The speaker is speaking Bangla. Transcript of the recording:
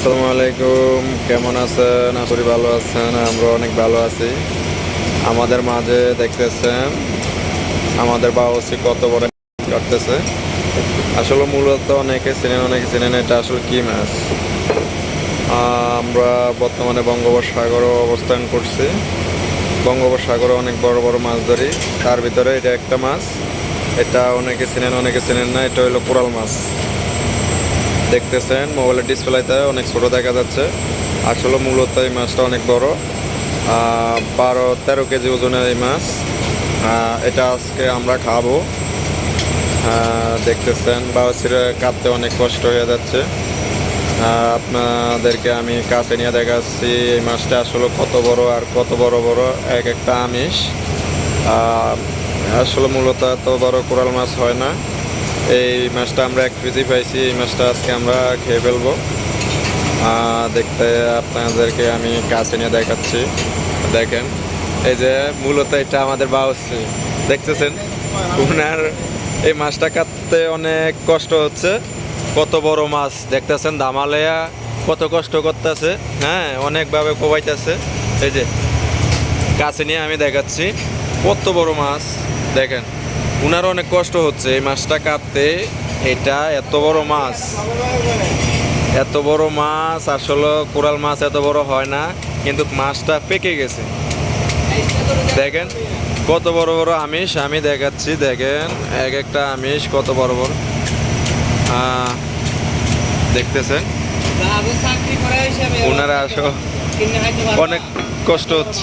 আসসালামু আলাইকুম, কেমন আছেন? করি ভালো আছেন, আমরা অনেক ভালো আছি। আমাদের মাঝে দেখতেছেন, আমাদের বাবসি কত বড় করতেছে। আসলে মূলত অনেকে চেনেন অনেকে চেনেন এটা আসলে কি মাছ আমরা বর্তমানে বঙ্গোপসাগরে অবস্থান করছি। বঙ্গোপসাগরে অনেক বড় বড় মাছ ধরি। তার ভিতরে এটা একটা মাছ। এটা অনেকে চেনেন অনেকে চেনেন না, এটা হলো কোরাল মাছ। দেখতেছেন, মোবাইলের ডিসপ্লেতে অনেক ছোট দেখা যাচ্ছে। আসলে মূলত এই মাছটা অনেক বড়। বারো, তেরো কেজি ওজনের এই মাছ। এটা আজকে আমরা খাব। দেখতেছেন, বাউসিরে কাটতে অনেক কষ্ট হয়ে যাচ্ছে। আপনাদেরকে আমি কাছে নিয়ে দেখাচ্ছি এই মাছটা আসলে কত বড় আর কত বড় বড় এক একটা আমিষ। আসলে মূলত এত বড় কোরাল মাছ হয় না। এই মাছটা আমরা এক কেজি পাইছি, এই মাছটা আজকে আমরা খেয়ে ফেলব। দেখতে আপনাদেরকে আমি কাছে নিয়ে দেখাচ্ছি। দেখেন, এই যে মূলত এটা আমাদের বাউসি। দেখতেছেন? উনার এই মাছটা কাটতে অনেক কষ্ট হচ্ছে। কত বড় মাছ, দেখতেছেন? দামালেয়া কত কষ্ট করতেছে। হ্যাঁ অনেকভাবে কোবাইতেছে। এই যে, কাছে নিয়ে আমি দেখাচ্ছি। কত বড় মাছ, দেখেন। উনার অনেক কষ্ট হচ্ছে এই মাছটা কাটতে। এটা এত বড় মাছ। এত বড় মাছ আসলে কোরাল মাছ এত বড় হয় না কিন্তু মাছটা পেকে গেছে। দেখেন কত বড় বড় আমিষ আমি দেখাচ্ছি দেখেন এক একটা আমিষ কত বড় বড়। দেখতেছেন? ওনারা আসো কিনে খাইতে পারব অনেক কষ্ট হচ্ছে।